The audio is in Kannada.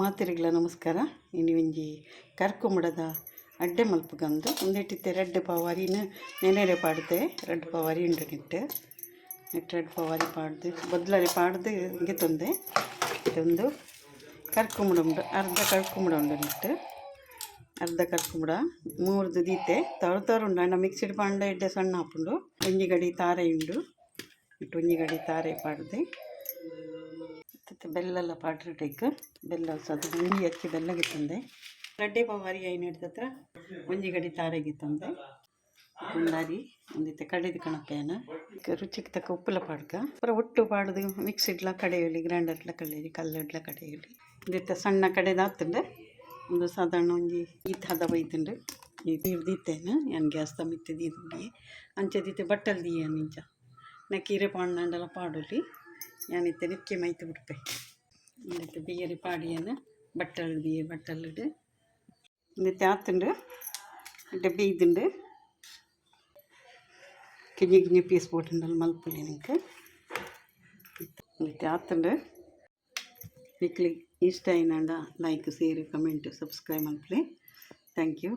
ಮಾತಿರಿಗ್ಲ ನಮಸ್ಕಾರ. ಇನ್ನು ಒಂಜಿ ಕರ್ಕುಂಬಡದ ಅಡ್ಡೆ ಮಲ್ಪಗಂದು ಒಂದಿಟ್ಟಿತ್ತೆ ರೆಡ್ ಪವಾರಿನ ನೆನೆರೆ ಪಾಡ್ದೆ, ರೆಡ್ ಪವಾರಿ ಉಂಡು ನಿಟ್ಟು ನೆಟ್ಟು ರೆಡ್ ಪವಾರಿ ಪಾಡ್ದು, ಬದಲಾರಿ ಪಾಡ್ದು ಹಿಂಗೆ ತಂದೆ. ಇದೊಂದು ಕರ್ಕುಂಬಡ ಉಂಡು, ಅರ್ಧ ಕರ್ಕುಂಬಡ ಉಂಡು ನಿಟ್ಟು. ಅರ್ಧ ಕರ್ಕೊಂಬಿಡ ಮೂರ್ದು ದೀತೆ. ತವರು ತವರುಂಡು ಅಂಡ ಮಿಕ್ಸಿಡ್ ಪಾಂಡ ಎಡ್ಡೆ ಸಣ್ಣ ಹಾಪುಂಡು. ಒಂಜಿ ಗಡಿ ತಾರೆ ಉಂಡು ಇಟ್ಟು ಒಂಜಿ ಗಡಿ ತಾರೆ ಪಾಡ್ದೆ. ಬೆಲ್ಲ ಪಾಟ್ರಿ ಟೈಕ್ ಬೆಲ್ಲ ಸದು ಉಂಡಿ ಹಚ್ಚಿ ಬೆಲ್ಲಗೆ ತಂದೆ. ಗಡ್ಡೆ ಪವಾರಿ ಐನು ಹಿಡ್ದತ್ರ ಒಂಜಿ ಗಡಿ ತಾರೆಗೆ ತಂದೆ. ಒಂದಾರಿ ಒಂದಿತ್ತೆ ಕಡಿದ ಕಣಪೇನ ರುಚಿಗೆ ತಕ್ಕ ಉಪ್ಪುಲ ಪಾಡ್ಕ. ಪೂರ ಒಟ್ಟು ಪಾಡ್ದು ಮಿಕ್ಸಿಡ್ಲ ಕಡೆಯಲಿ ಗ್ರೈಂಡರ್ಲ ಕಳೆಯಲಿ ಕಲ್ಲಿಡ್ಲ ಕಡೆಯಲ್ಲಿ ಒಂದಿತ್ತೆ ಸಣ್ಣ ಕಡೆದು ಹಾಕ್ತಂಡೆ. ಒಂದು ಸಾಧಾರಣ ಒಂಜಿ ಈ ಹದ ಬೈತುಂಡು. ಹಿಡ್ದಿತ್ತೇನು ಏನು? ಗ್ಯಾಸ್ ತಮ್ಮಿತ್ತೆ ದೀದಿ ಅಂಚೆ ದೀತೆ ಬಟ್ಟಲ್ ದೀಯ ನಿಂಚ ನಾ ಕೀರೆ ಪಾಂಡಲ ಪಾಡೋಲಿ. ഞാനിത്തെ നിത്യ മൈത്ത് കൊടുപ്പേ എന്നിട്ട് ബിയറി പാടിയാണ് ബട്ടൽ ദിയ ബട്ടലിട് എന്നിട്ട് ആത്തുണ്ട് എന്നിട്ട് ബീതുണ്ട് കിഞ്ഞി കിഞ്ഞി പീസ് പോയിട്ടുണ്ടല്ലോ മലപ്പുള്ളി നിങ്ങൾക്ക് എന്നിട്ട് ആത്തുണ്ട് మీకు ఇష్ట అయినా like share comment subscribe మల్పలే thank you